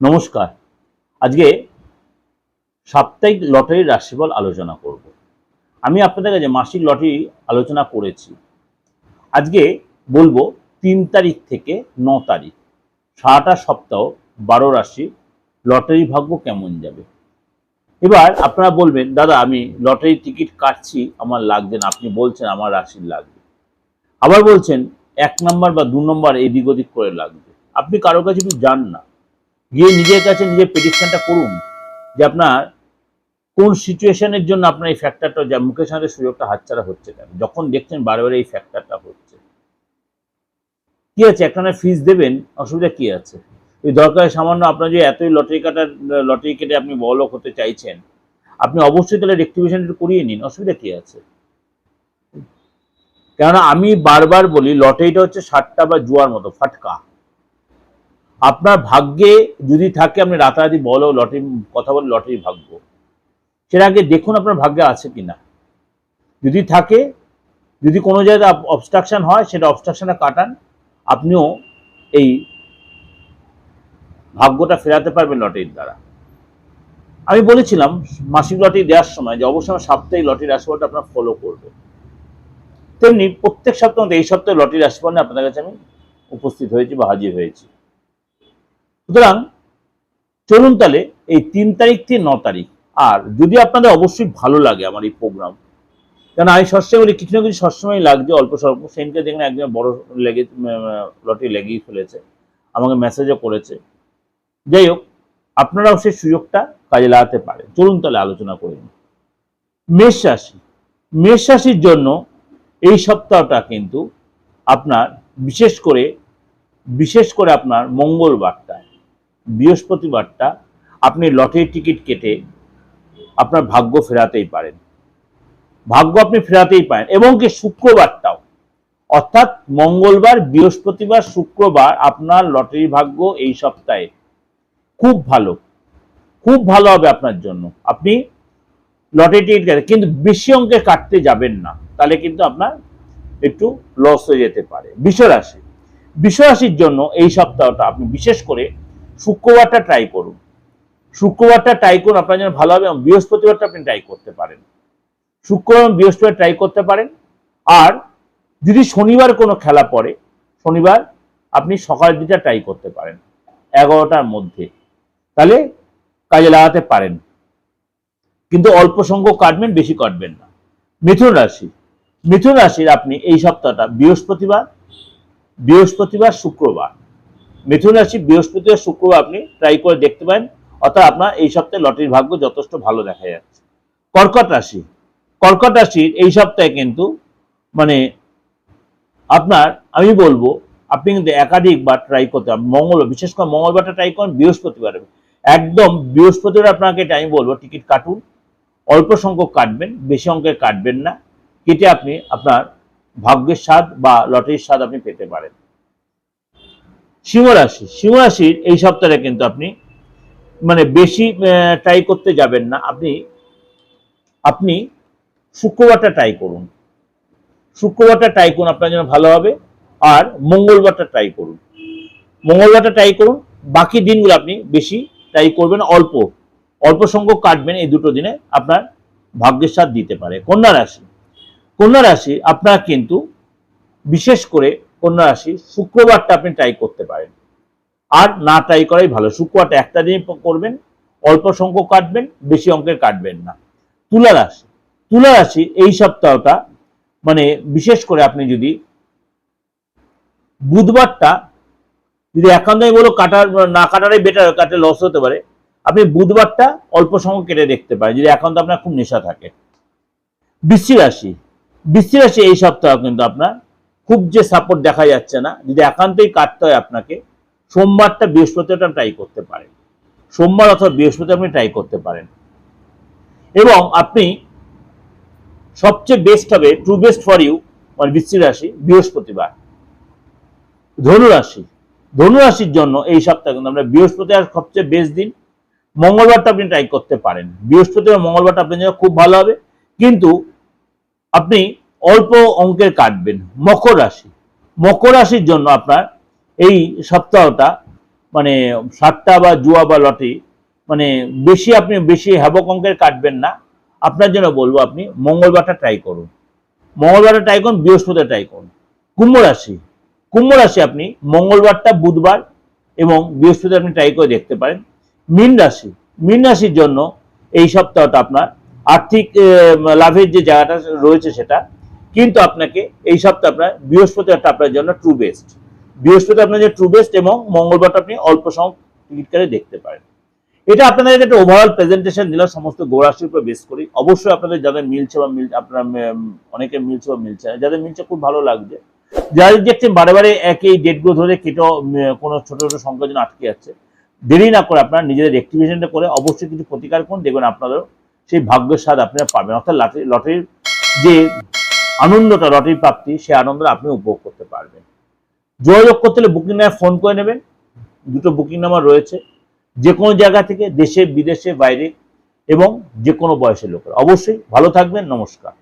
নমস্কার। আজকে সাপ্তাহিক লটারির রাশিফল আলোচনা করব। আমি আপনাদের কাছে মাসিক লটারি আলোচনা করেছি। আজকে বলব তিন তারিখ থেকে ন তারিখ, সারাটা সপ্তাহ বারো রাশি লটারি ভাগ্য কেমন যাবে? এবার আপনারা বলবেন, দাদা, আমি লটারি টিকিট কাটছি, আমার লাগবে না। আপনি বলছেন, আমার রাশির লাগবে। আবার বলছেন, এক নম্বর বা দু নম্বর এদিক ওদিক করে লাগবে। আপনি কারও কাছে একটু যান না। গিয়ে নিজের কাছে নিজের প্রেডিকশনটা করুন যে আপনার কোন সিচুয়েশনের জন্য আপনার এই ফ্যাক্টরটা যা মুখের সাথে সুযোগটা হাতছাড়া হচ্ছে কেন? যখন দেখছেন বারবার এই ফ্যাক্টরটা হচ্ছে। কি আছে? একখানা ফিস দেবেন, অসুবিধা কি আছে? এই দরকারে সামান্য আপনার যে এতই লটারি কাটার, লটারি কেটে আপনি বড়লোক হতে চাইছেন, আপনি অবশ্যই তাহলে রেক্টিভেশনটা করিয়ে নিন, অসুবিধা কি আছে? কেননা আমি বারবার বলি, লটারিটা হচ্ছে সাতটা বা জুয়ার মতো, ফাটকা। আপনার ভাগ্যে যদি থাকে, আপনি রাতারাতি বলো, লটারি, কথা বলে, লটারি ভাগ্য। সেটা আগে দেখুন আপনার ভাগ্যে আছে কিনা। যদি থাকে, যদি কোনো জায়গায় অবস্ট্রাকশন হয়, সেটা অবস্ট্রাকশনটা কাটান। আপনিও এই ভাগ্যটা ফেরাতে পারবেন লটারির দ্বারা। আমি বলেছিলাম, মাসিক লটারি দেওয়ার সময় যে অবশ্যই আমার সাপ্তাহিক লটারি রাশিফলটা আপনার ফলো করবে। তেমনি প্রত্যেক সপ্তাহ এই সপ্তাহে লটারি রাশিফল নিয়ে আপনাদের কাছে আমি উপস্থিত হয়েছি বা হাজির হয়েছি। সুতরাং চলুন তাহলে এই তিন তারিখ থেকে ন তারিখ, আর যদি আপনাদের অবশ্যই ভালো লাগে আমার এই প্রোগ্রাম কেন আমি সবসময় বলি কিছু না কিছু সবসময় লাগছে, অল্প স্বল্প, সেদিনকে দেখেন একজন বড় লেগে লটে লেগেই ফেলেছে, আমাকে মেসেজও করেছে। যাই হোক, আপনারাও সেই সুযোগটা কাজে লাগাতে পারেন। চলুন তাহলে আলোচনা করে নিই। মেষ রাশি, মেষ রাশির জন্য এই সপ্তাহটা কিন্তু আপনার বিশেষ করে বিশেষ করে আপনার মঙ্গলবারটা। বৃহস্পতিবারটা আপনি লটারি টিকিট কেটে আপনার ভাগ্য ফেরাতেই পারেন। ভাগ্য আপনি ফেরাতেই পারেন এবং কি শুক্রবারটাও। অর্থাৎ মঙ্গলবার, বৃহস্পতিবার, শুক্রবার আপনার লটারি ভাগ্য এই সপ্তাহে খুব ভালো। খুব ভালো হবে আপনার জন্য। আপনি লটারি টিকিট কাটে কিন্তু বেশি অঙ্কে কাটতে যাবেন না। তাহলে কিন্তু আপনার একটু লস হয়ে যেতে পারে। বিশ্বরাশি। বিশ্বরাশির জন্য এই সপ্তাহটা আপনি বিশেষ করে শুক্রবারটা ট্রাই করুন। শুক্রবারটা ট্রাই করুন, আপনার জন্য ভালো হবে এবং বৃহস্পতিবারটা আপনি ট্রাই করতে পারেন। শুক্রবার এবং বৃহস্পতিবার ট্রাই করতে পারেন। আর যদি শনিবার কোনো খেলা পড়ে, শনিবার আপনি সকালের দিকটা ট্রাই করতে পারেন, এগারোটার মধ্যে। তাহলে কাজে লাগাতে পারেন। কিন্তু অল্প সংখ্যক কাটবেন, বেশি কাটবেন না। মিথুন রাশি। মিথুন রাশির আপনি এই সপ্তাহটা বৃহস্পতিবার বৃহস্পতিবার, শুক্রবার। মিথুন রাশি বৃহস্পতিবার শুক্রবার আপনি ট্রাই করে দেখতে পারেন। অর্থাৎ আপনার এই সপ্তাহে লটারির ভাগ্য যথেষ্ট ভালো দেখা যাচ্ছে। কর্কট রাশি। কর্কট রাশির এই সপ্তাহে কিন্তু মানে আপনার, আমি বলব, আপনি কিন্তু একাধিকবার ট্রাই করতে হবে মঙ্গল, বিশেষ করে মঙ্গলবারটা ট্রাই করেন, বৃহস্পতিবার একদম বৃহস্পতিবার আপনাকে এটা আমি বলব টিকিট কাটুন। অল্প সংখ্যক কাটবেন, বেশি অঙ্কের কাটবেন না। কেটে আপনি আপনার ভাগ্যের স্বাদ বা লটারির স্বাদ আপনি পেতে পারেন। সিংহরাশি। সিংহরাশির এই সপ্তাহে কিন্তু আপনি মানে বেশি ট্রাই করতে যাবেন না। আপনি আপনি শুক্রবারটা ট্রাই করুন। শুক্রবারটা ট্রাই করুন, আপনার জন্য ভালো হবে। আর মঙ্গলবারটা ট্রাই করুন। মঙ্গলবারটা ট্রাই করুন, বাকি দিনগুলো আপনি বেশি ট্রাই করবেন, অল্প অল্প সংখ্যক কাটবেন এই দুটো দিনে আপনার ভাগ্যের সাথ দিতে পারে। কন্যা রাশি। কন্যা রাশি, আপনার কিন্তু বিশেষ করে কন্যা রাশি শুক্রবারটা আপনি ট্রাই করতে পারেন। আর না ট্রাই করাই ভালো। শুক্রবারটা একটা দিন করবেন, অল্প সংখ্যক কাটবেন, বেশি অঙ্কের কাটবেন না। তুলা রাশি তুলা রাশি এই সপ্তাহটা মানে বিশেষ করে আপনি যদি বুধবারটা যদি একান্ত আমি বলো কাটার, না কাটারাই বেটার কাটে লস হতে পারে, আপনি বুধবারটা অল্প সংখ্যক কেটে দেখতে পারেন, যদি একান্ত আপনার খুব নেশা থাকে। বৃষ্টি রাশি। বৃষ্টি রাশি এই সপ্তাহ কিন্তু আপনার খুব যে সাপোর্ট দেখা যাচ্ছে না, যদি একান্তই কাটতে হয় আপনাকে, সোমবারটা বৃহস্পতিটা ট্রাই করতে পারেন। সোমবার অথবা বৃহস্পতি আপনি ট্রাই করতে পারেন। এবং আপনি সবচেয়ে বেস্ট হবে ট্রু বেস্ট ফর ইউ মানে বৃষ্টি রাশি, বৃহস্পতিবার। ধনুরাশি ধনুরাশির জন্য এই সপ্তাহে কিন্তু আমরা বৃহস্পতিবার সবচেয়ে বেস্ট দিন। মঙ্গলবারটা আপনি ট্রাই করতে পারেন। বৃহস্পতিবার, মঙ্গলবারটা আপনার জন্য খুব ভালো হবে। কিন্তু আপনি অল্প অঙ্কের কাটবেন। মকর রাশি। মকর রাশির জন্য আপনার এই সপ্তাহটা মানে সাতটা বা জুয়া বা লটারি মানে বেশি আপনি বেশি হ্যাবক অঙ্কের কাটবেন না। আপনার জন্য বলব আপনি মঙ্গলবারটা ট্রাই করুন। মঙ্গলবারটা ট্রাই করুন বৃহস্পতিবার ট্রাই করুন। কুম্ভ রাশি। কুম্ভ রাশি আপনি মঙ্গলবারটা, বুধবার এবং বৃহস্পতি আপনি ট্রাই করে দেখতে পারেন। মীন রাশি। মীন রাশির জন্য এই সপ্তাহটা আপনার আর্থিক লাভের যে জায়গাটা রয়েছে সেটা কিন্তু আপনাকে এই সপ্তাহে আপনার বৃহস্পতিবারটা আপনার জন্য ট্রু বেস্ট বৃহস্পতি আপনার যে ট্রু বেস্ট এবং মঙ্গলবারটা আপনি অল্প সময় টিকিট কাটে দেখতে পারেন। এটা আপনাদের একটা ওভারঅল প্রেজেন্টেশন দিলাম সমস্ত গোড়াশির উপর বেস করি। অবশ্যই আপনাদের যাদের মিলছে বা মিল আপনার অনেকে মিলছে বা মিলছে না, যাদের মিলছে খুব ভালো লাগছে। যারা দেখছেন বারে বারে একই ডেটগুলো ধরে কেটো কোনো ছোট ছোট সংখ্যার জন্য আটকে যাচ্ছে দেরি না করে আপনারা নিজেদের অ্যাক্টিভেশনটা করে অবশ্যই কিছু প্রতিকার করুন। দেখবেন আপনাদেরও সেই ভাগ্যের স্বাদ আপনারা পাবেন। অর্থাৎ লটারি লটারির যে আনন্দটা লটারি প্রাপ্তি সেই আনন্দটা আপনি উপভোগ করতে পারবেন। যোগাযোগ করতে হলে বুকিং নাম্বার ফোন করে নেবেন। দুটো বুকিং নাম্বার রয়েছে। যে কোনো জায়গা থেকে দেশে, বিদেশে, বাইরে এবং যে কোনো বয়সের লোকের। অবশ্যই ভালো থাকবেন। নমস্কার।